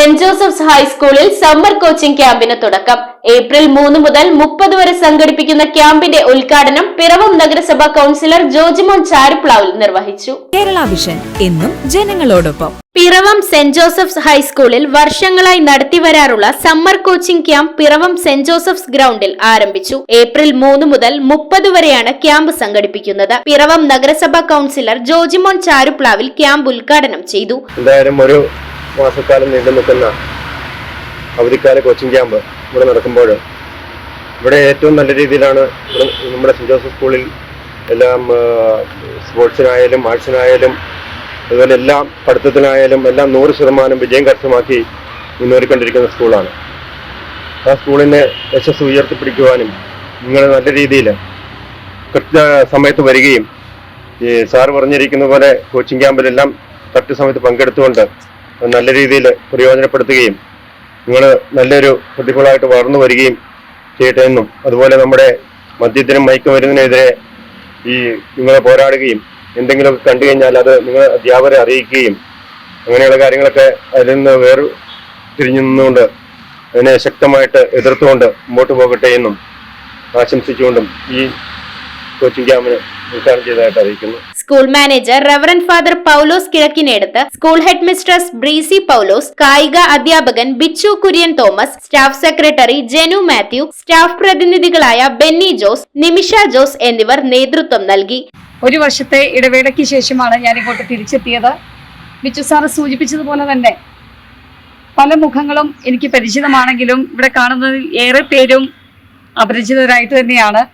Saint Joseph's ഹൈസ്കൂളിൽ summer coaching ക്യാമ്പിന് തുടക്കം. ഏപ്രിൽ മൂന്ന് മുതൽ മുപ്പത് വരെ സംഘടിപ്പിക്കുന്ന ക്യാമ്പിന്റെ ഉദ്ഘാടനം പിറവം നഗരസഭാ കൌൺസിലർ ജോജിമോൻ ചാരുപ്ലാവിൽ നിർവഹിച്ചു. കേരള വിഷൻ എന്നും ജനങ്ങളോടൊപ്പം. പിറവം സെന്റ് ജോസഫ്സ് ഹൈസ്കൂളിൽ വർഷങ്ങളായി നടത്തിവരാറുള്ള summer coaching camp Piravom saint Joseph's ഗ്രൗണ്ടിൽ ആരംഭിച്ചു. ഏപ്രിൽ മൂന്ന് മുതൽ മുപ്പത് വരെയാണ് ക്യാമ്പ് സംഘടിപ്പിക്കുന്നത്. പിറവം നഗരസഭാ കൌൺസിലർ ജോജിമോൻ ചാരുപ്ലാവിൽ ക്യാമ്പ് ഉദ്ഘാടനം ചെയ്തു. എന്തായാലും ഒരു മാസക്കാലം നീണ്ടു നിൽക്കുന്ന അവധിക്കാല കോച്ചിങ് ക്യാമ്പ് ഇവിടെ നടക്കുമ്പോൾ ഇവിടെ ഏറ്റവും നല്ല രീതിയിലാണ് നമ്മുടെ സെന്റ് ജോസഫ് സ്കൂളിൽ എല്ലാം സ്പോർട്സിനായാലും ആർട്സിനായാലും അതുപോലെ എല്ലാം പഠിത്തത്തിനായാലും എല്ലാം നൂറ് ശതമാനം വിജയം കരസ്ഥമാക്കി മുന്നേറിക്കൊണ്ടിരിക്കുന്ന സ്കൂളാണ്. ആ സ്കൂളിനെ യശസ് ഉയർത്തിപ്പിടിക്കുവാനും നിങ്ങൾ നല്ല രീതിയിൽ കൃത്യ സമയത്ത് വരികയും ഈ സാറ് പറഞ്ഞിരിക്കുന്ന പോലെ കോച്ചിങ് ക്യാമ്പിലെല്ലാം കറക്റ്റ് സമയത്ത് പങ്കെടുത്തുകൊണ്ട് നല്ല രീതിയിൽ പ്രയോജനപ്പെടുത്തുകയും നിങ്ങൾ നല്ലൊരു പ്രതിഭകളായിട്ട് വളർന്നു വരികയും ചെയ്യട്ടെ എന്നും. അതുപോലെ നമ്മുടെ മദ്യത്തിനും മയക്കുമരുന്നിനെതിരെ ഈ നിങ്ങൾ പോരാടുകയും എന്തെങ്കിലുമൊക്കെ കണ്ടു കഴിഞ്ഞാൽ അത് നിങ്ങൾ അധ്യാപകരെ അറിയിക്കുകയും അങ്ങനെയുള്ള കാര്യങ്ങളൊക്കെ അതിൽ നിന്ന് വേറെ തിരിഞ്ഞു നിന്നുകൊണ്ട് അതിനെ ശക്തമായിട്ട് എതിർത്തുകൊണ്ട് മുമ്പോട്ട് പോകട്ടെ എന്നും ആശംസിച്ചുകൊണ്ടും ഈ കോച്ചിങ് ക്യാമ്പിന് ഉദ്ഘാടനം ചെയ്തതായിട്ട് അറിയിക്കുന്നു. School manager reverend father Paulose Kizhakkinedath school headmistress Breesi Paulose കായിക അധ്യാപകൻ Bichu Kurian Thomas staff secretary Jenu Mathew staff പ്രതിനിധികളായ Benny Jose Nimisha Jose എന്നിവർ നേതൃത്വം നൽകി. ഒരു വർഷത്തെ ഇടവേളയ്ക്ക് ശേഷമാണ് ഞാൻ ഇങ്ങോട്ട് തിരിച്ചെത്തിയത്. ബിച്ചു സാറ് സൂചിപ്പിച്ചതുപോലെ തന്നെ പല മുഖങ്ങളും എനിക്ക് പരിചിതമാണെങ്കിലും ഇവിടെ കാണുന്നതിൽ ഏറെ പേരും അപരിചിതരായിട്ട് തന്നെയാണ്.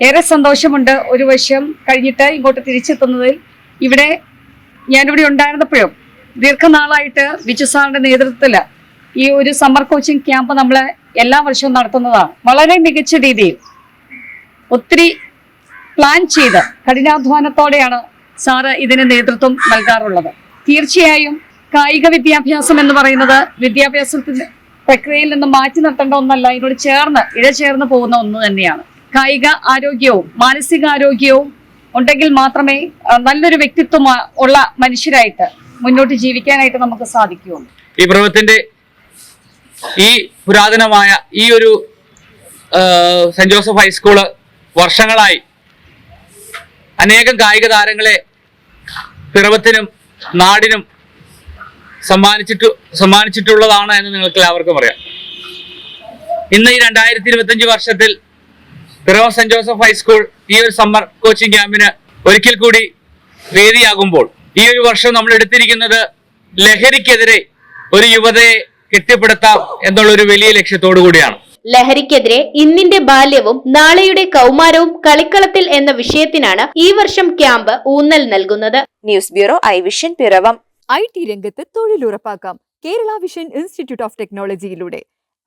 ഏറെ സന്തോഷമുണ്ട് ഒരു വർഷം കഴിഞ്ഞിട്ട് ഇങ്ങോട്ട് തിരിച്ചെത്തുന്നതിൽ. ഇവിടെ ഞാനിവിടെ ഉണ്ടായിരുന്നപ്പോഴും ദീർഘനാളായിട്ട് ബിജു സാറിന്റെ നേതൃത്വത്തിൽ ഈ ഒരു സമ്മർ കോച്ചിങ് ക്യാമ്പ് നമ്മൾ എല്ലാ വർഷവും നടത്തുന്നതാണ്. വളരെ മികച്ച രീതിയിൽ ഒത്തിരി പ്ലാൻ ചെയ്ത് കഠിനാധ്വാനത്തോടെയാണ് സാറ് ഇതിന് നേതൃത്വം നൽകാറുള്ളത്. തീർച്ചയായും കായിക വിദ്യാഭ്യാസം എന്ന് പറയുന്നത് വിദ്യാഭ്യാസത്തിന്റെ പ്രക്രിയയിൽ നിന്ന് മാറ്റി നിർത്തേണ്ട ഒന്നല്ല ഇതിനോട് ചേർന്ന് ഇഴ ചേർന്ന് പോകുന്ന ഒന്ന് തന്നെയാണ്. കായിക ആരോഗ്യവും മാനസികാരോഗ്യവും ഉണ്ടെങ്കിൽ മാത്രമേ നല്ലൊരു വ്യക്തിത്വം ഉള്ള മനുഷ്യരായിട്ട് മുന്നോട്ട് ജീവിക്കാനായിട്ട് നമുക്ക് സാധിക്കുകയുള്ളൂ. ഈ പർവത്തിന്റെ ഈ പുരാതനമായ ഈ ഒരു സെന്റ് ജോസഫ് ഹൈസ്കൂൾ വർഷങ്ങളായി അനേകം കായിക താരങ്ങളെ പിറവത്തിനും നാടിനും സമ്മാനിച്ചിട്ട് സമ്മാനിച്ചിട്ടുള്ളതാണ് എന്ന് നിങ്ങൾക്ക് എല്ലാവർക്കും അറിയാം. ഇന്ന് ഈ രണ്ടായിരത്തി ഇരുപത്തഞ്ച് വർഷത്തിൽ പിറവം സെന്റ് ജോസഫ് ഹൈസ്കൂൾ ഈ ഒരു സമ്മർ കോച്ചിങ് ക്യാമ്പിന് ഒരിക്കൽ കൂടി വേദിയാകുമ്പോൾ ഈ ഒരു വർഷം നമ്മൾ എടുത്തിരിക്കുന്നത് ലഹരിക്കെതിരെ ഒരു യുവതയെ കെട്ടിപ്പടുത്താം എന്നുള്ള ഒരു വലിയ ലക്ഷ്യത്തോടു കൂടിയാണ്. ലഹരിക്കെതിരെ ഇന്നിന്റെ ബാല്യവും നാളെയുടെ കൗമാരവും കളിക്കളത്തിൽ എന്ന വിഷയത്തിനാണ് ഈ വർഷം ക്യാമ്പ് ഊന്നൽ നൽകുന്നത്. News bureau I vision Piravom. I T രംഗത്ത് തൊഴിലുറപ്പാക്കാം. Kerala vision institute of ടെക്നോളജിയിലൂടെ